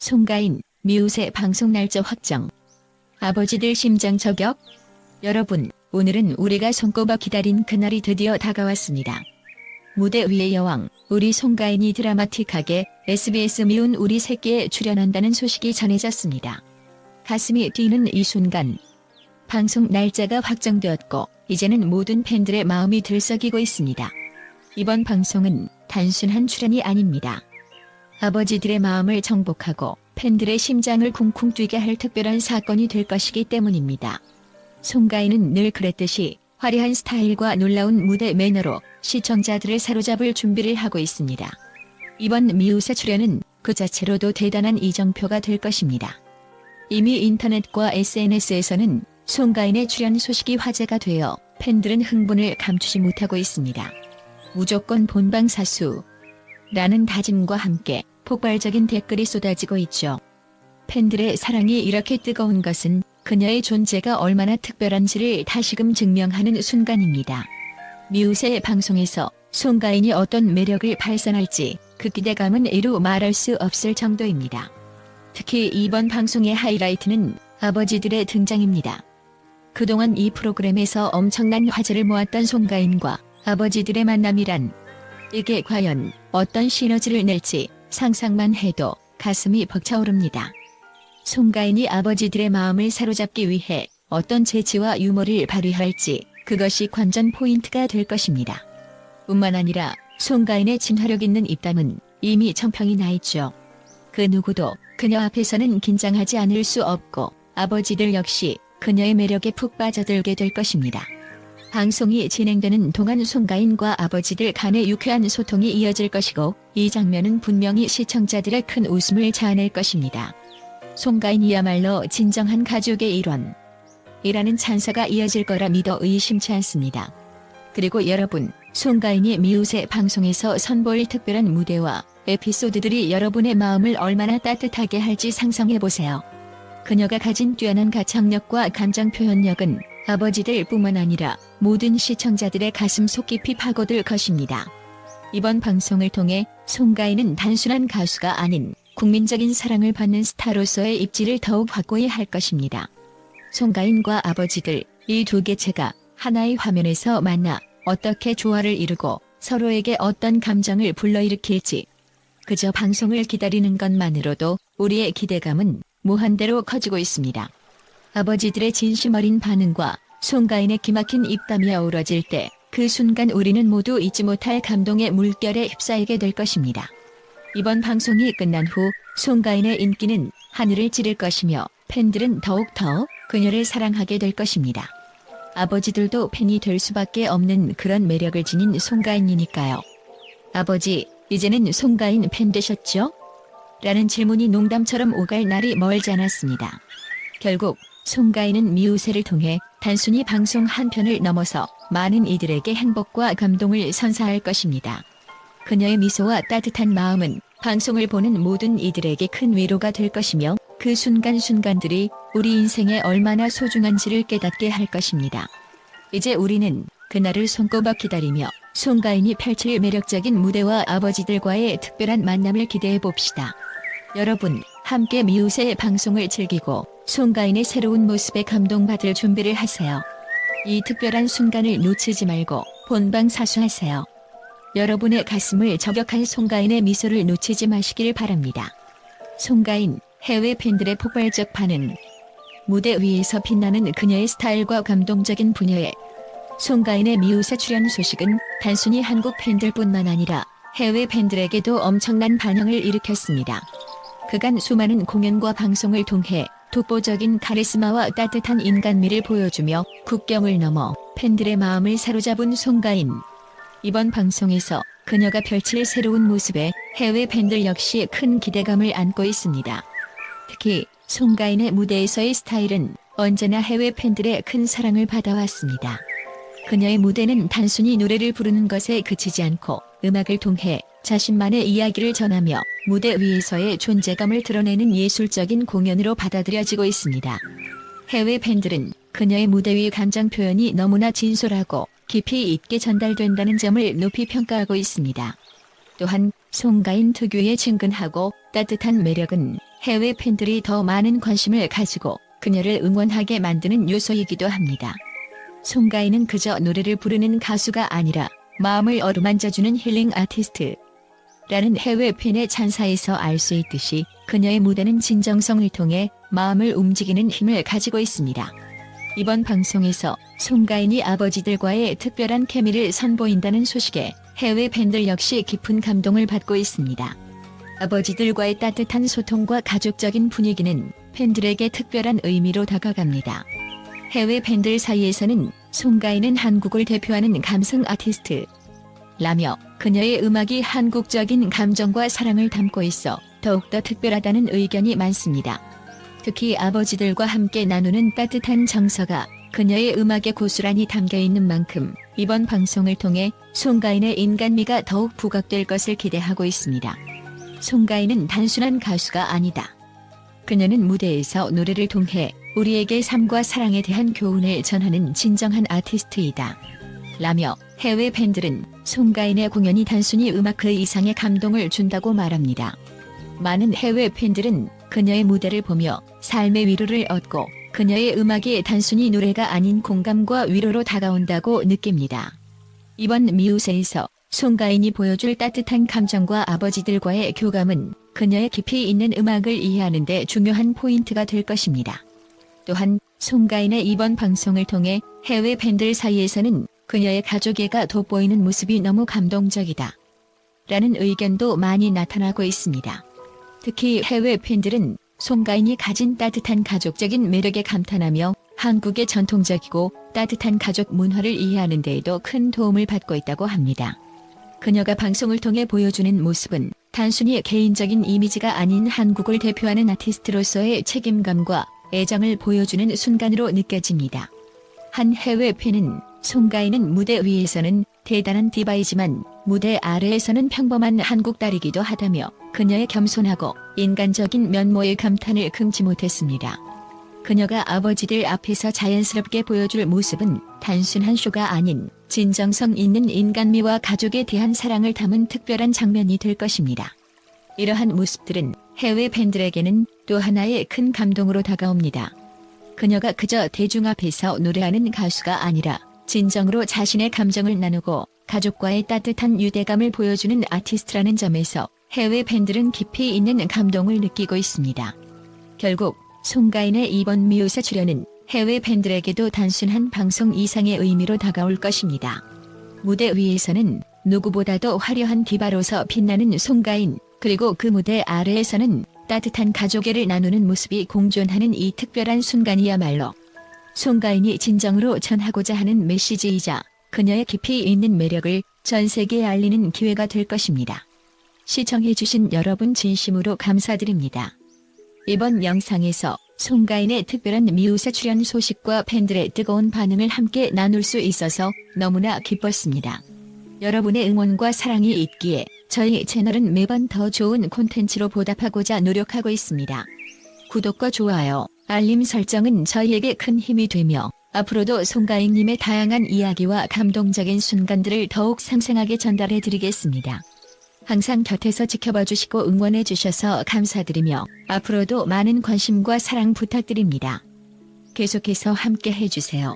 송가인, 미우새 방송 날짜 확정. 아버지들 심장 저격? 여러분, 오늘은 우리가 손꼽아 기다린 그날이 드디어 다가왔습니다. 무대 위의 여왕, 우리 송가인이 드라마틱하게 SBS 미운 우리 새끼에 출연한다는 소식이 전해졌습니다. 가슴이 뛰는 이 순간. 방송 날짜가 확정되었고, 이제는 모든 팬들의 마음이 들썩이고 있습니다. 이번 방송은 단순한 출연이 아닙니다. 아버지들의 마음을 정복하고 팬들의 심장을 쿵쿵 뛰게 할 특별한 사건이 될 것이기 때문입니다. 송가인은 늘 그랬듯이 화려한 스타일과 놀라운 무대 매너로 시청자들을 사로잡을 준비를 하고 있습니다. 이번 미우새 출연은 그 자체로도 대단한 이정표가 될 것입니다. 이미 인터넷과 SNS에서는 송가인의 출연 소식이 화제가 되어 팬들은 흥분을 감추지 못하고 있습니다. 무조건 본방 사수 라는 다짐과 함께 폭발적인 댓글이 쏟아지고 있죠. 팬들의 사랑이 이렇게 뜨거운 것은 그녀의 존재가 얼마나 특별한지를 다시금 증명하는 순간입니다. 미우새 방송에서 송가인이 어떤 매력을 발산할지 그 기대감은 이루 말할 수 없을 정도입니다. 특히 이번 방송의 하이라이트는 아버지들의 등장입니다. 그동안 이 프로그램에서 엄청난 화제를 모았던 송가인과 아버지들의 만남이란 이게 과연 어떤 시너지를 낼지 상상만 해도 가슴이 벅차오릅니다. 송가인이 아버지들의 마음을 사로잡기 위해 어떤 재치와 유머를 발휘할지 그것이 관전 포인트가 될 것입니다. 뿐만 아니라 송가인의 진화력 있는 입담은 이미 청평이 나 있죠. 그 누구도 그녀 앞에서는 긴장하지 않을 수 없고 아버지들 역시 그녀의 매력에 푹 빠져들게 될 것입니다. 방송이 진행되는 동안 송가인과 아버지들 간의 유쾌한 소통이 이어질 것이고 이 장면은 분명히 시청자들의 큰 웃음을 자아낼 것입니다. 송가인이야말로 진정한 가족의 일원. 이라는 찬사가 이어질 거라 믿어 의심치 않습니다. 그리고 여러분, 송가인이 미우새 방송에서 선보일 특별한 무대와 에피소드들이 여러분의 마음을 얼마나 따뜻하게 할지 상상해보세요. 그녀가 가진 뛰어난 가창력과 감정 표현력은 아버지들 뿐만 아니라 모든 시청자들의 가슴 속 깊이 파고들 것입니다. 이번 방송을 통해 송가인은 단순한 가수가 아닌 국민적인 사랑을 받는 스타로서의 입지를 더욱 확고히 할 것입니다. 송가인과 아버지들 이 두 개체가 하나의 화면에서 만나 어떻게 조화를 이루고 서로에게 어떤 감정을 불러일으킬지 그저 방송을 기다리는 것만으로도 우리의 기대감은 무한대로 커지고 있습니다. 아버지들의 진심 어린 반응과 송가인의 기막힌 입담이 어우러질 때 그 순간 우리는 모두 잊지 못할 감동의 물결에 휩싸이게 될 것입니다. 이번 방송이 끝난 후 송가인의 인기는 하늘을 찌를 것이며 팬들은 더욱더 그녀를 사랑하게 될 것입니다. 아버지들도 팬이 될 수밖에 없는 그런 매력을 지닌 송가인이니까요. 아버지, 이제는 송가인 팬 되셨죠? 라는 질문이 농담처럼 오갈 날이 멀지 않았습니다. 결국 송가인은 미우새를 통해 단순히 방송 한 편을 넘어서 많은 이들에게 행복과 감동을 선사할 것입니다. 그녀의 미소와 따뜻한 마음은 방송을 보는 모든 이들에게 큰 위로가 될 것이며 그 순간순간들이 우리 인생에 얼마나 소중한지를 깨닫게 할 것입니다. 이제 우리는 그날을 손꼽아 기다리며 송가인이 펼칠 매력적인 무대와 아버지들과의 특별한 만남을 기대해 봅시다. 여러분, 함께 미우새 방송을 즐기고 송가인의 새로운 모습에 감동받을 준비를 하세요. 이 특별한 순간을 놓치지 말고 본방 사수하세요. 여러분의 가슴을 저격할 송가인의 미소를 놓치지 마시길 바랍니다. 송가인, 해외 팬들의 폭발적 반응. 무대 위에서 빛나는 그녀의 스타일과 감동적인 분야에 송가인의 미우새 출연 소식은 단순히 한국 팬들뿐만 아니라 해외 팬들에게도 엄청난 반향을 일으켰습니다. 그간 수많은 공연과 방송을 통해 독보적인 카리스마와 따뜻한 인간미를 보여주며 국경을 넘어 팬들의 마음을 사로잡은 송가인. 이번 방송에서 그녀가 펼칠 새로운 모습에 해외 팬들 역시 큰 기대감을 안고 있습니다. 특히 송가인의 무대에서의 스타일은 언제나 해외 팬들의 큰 사랑을 받아왔습니다. 그녀의 무대는 단순히 노래를 부르는 것에 그치지 않고 음악을 통해 자신만의 이야기를 전하며 무대 위에서의 존재감을 드러내는 예술적인 공연으로 받아들여지고 있습니다. 해외 팬들은 그녀의 무대 위 감정 표현이 너무나 진솔하고 깊이 있게 전달된다는 점을 높이 평가하고 있습니다. 또한 송가인 특유의 친근하고 따뜻한 매력은 해외 팬들이 더 많은 관심을 가지고 그녀를 응원하게 만드는 요소이기도 합니다. 송가인은 그저 노래를 부르는 가수가 아니라 마음을 어루만져주는 힐링 아티스트. 라는 해외 팬의 찬사에서 알 수 있듯이 그녀의 무대는 진정성을 통해 마음을 움직이는 힘을 가지고 있습니다. 이번 방송에서 송가인이 아버지들과의 특별한 케미를 선보인다는 소식에 해외 팬들 역시 깊은 감동을 받고 있습니다. 아버지들과의 따뜻한 소통과 가족적인 분위기는 팬들에게 특별한 의미로 다가갑니다. 해외 팬들 사이에서는 송가인은 한국을 대표하는 감성 아티스트 라며 그녀의 음악이 한국적인 감정과 사랑을 담고 있어 더욱더 특별하다는 의견이 많습니다. 특히 아버지들과 함께 나누는 따뜻한 정서가 그녀의 음악에 고스란히 담겨 있는 만큼 이번 방송을 통해 송가인의 인간미가 더욱 부각될 것을 기대하고 있습니다. 송가인은 단순한 가수가 아니다. 그녀는 무대에서 노래를 통해 우리에게 삶과 사랑에 대한 교훈을 전하는 진정한 아티스트이다. 라며 해외 팬들은 송가인의 공연이 단순히 음악 그 이상의 감동을 준다고 말합니다. 많은 해외 팬들은 그녀의 무대를 보며 삶의 위로를 얻고 그녀의 음악이 단순히 노래가 아닌 공감과 위로로 다가온다고 느낍니다. 이번 미우새에서 송가인이 보여줄 따뜻한 감정과 아버지들과의 교감은 그녀의 깊이 있는 음악을 이해하는 데 중요한 포인트가 될 것입니다. 또한 송가인의 이번 방송을 통해 해외 팬들 사이에서는 그녀의 가족애가 돋보이는 모습이 너무 감동적이다. 라는 의견도 많이 나타나고 있습니다. 특히 해외 팬들은 송가인이 가진 따뜻한 가족적인 매력에 감탄하며 한국의 전통적이고 따뜻한 가족 문화를 이해하는 데에도 큰 도움을 받고 있다고 합니다. 그녀가 방송을 통해 보여주는 모습은 단순히 개인적인 이미지가 아닌 한국을 대표하는 아티스트로서의 책임감과 애정을 보여주는 순간으로 느껴집니다. 한 해외 팬은 송가인은 무대 위에서는 대단한 디바이지만 무대 아래에서는 평범한 한국 딸이기도 하다며 그녀의 겸손하고 인간적인 면모에 감탄을 금치 못했습니다. 그녀가 아버지들 앞에서 자연스럽게 보여줄 모습은 단순한 쇼가 아닌 진정성 있는 인간미와 가족에 대한 사랑을 담은 특별한 장면이 될 것입니다. 이러한 모습들은 해외 팬들에게는 또 하나의 큰 감동으로 다가옵니다. 그녀가 그저 대중 앞에서 노래하는 가수가 아니라 진정으로 자신의 감정을 나누고 가족과의 따뜻한 유대감을 보여주는 아티스트라는 점에서 해외 팬들은 깊이 있는 감동을 느끼고 있습니다. 결국 송가인의 이번 미우새 출연은 해외 팬들에게도 단순한 방송 이상의 의미로 다가올 것입니다. 무대 위에서는 누구보다도 화려한 디바로서 빛나는 송가인, 그리고 그 무대 아래에서는 따뜻한 가족애를 나누는 모습이 공존하는 이 특별한 순간이야말로 송가인이 진정으로 전하고자 하는 메시지이자 그녀의 깊이 있는 매력을 전 세계에 알리는 기회가 될 것입니다. 시청해주신 여러분 진심으로 감사드립니다. 이번 영상에서 송가인의 특별한 미우새 출연 소식과 팬들의 뜨거운 반응을 함께 나눌 수 있어서 너무나 기뻤습니다. 여러분의 응원과 사랑이 있기에 저희 채널은 매번 더 좋은 콘텐츠로 보답하고자 노력하고 있습니다. 구독과 좋아요, 알림 설정은 저희에게 큰 힘이 되며 앞으로도 송가인님의 다양한 이야기와 감동적인 순간들을 더욱 상생하게 전달해 드리겠습니다. 항상 곁에서 지켜봐 주시고 응원해 주셔서 감사드리며 앞으로도 많은 관심과 사랑 부탁드립니다. 계속해서 함께 해주세요.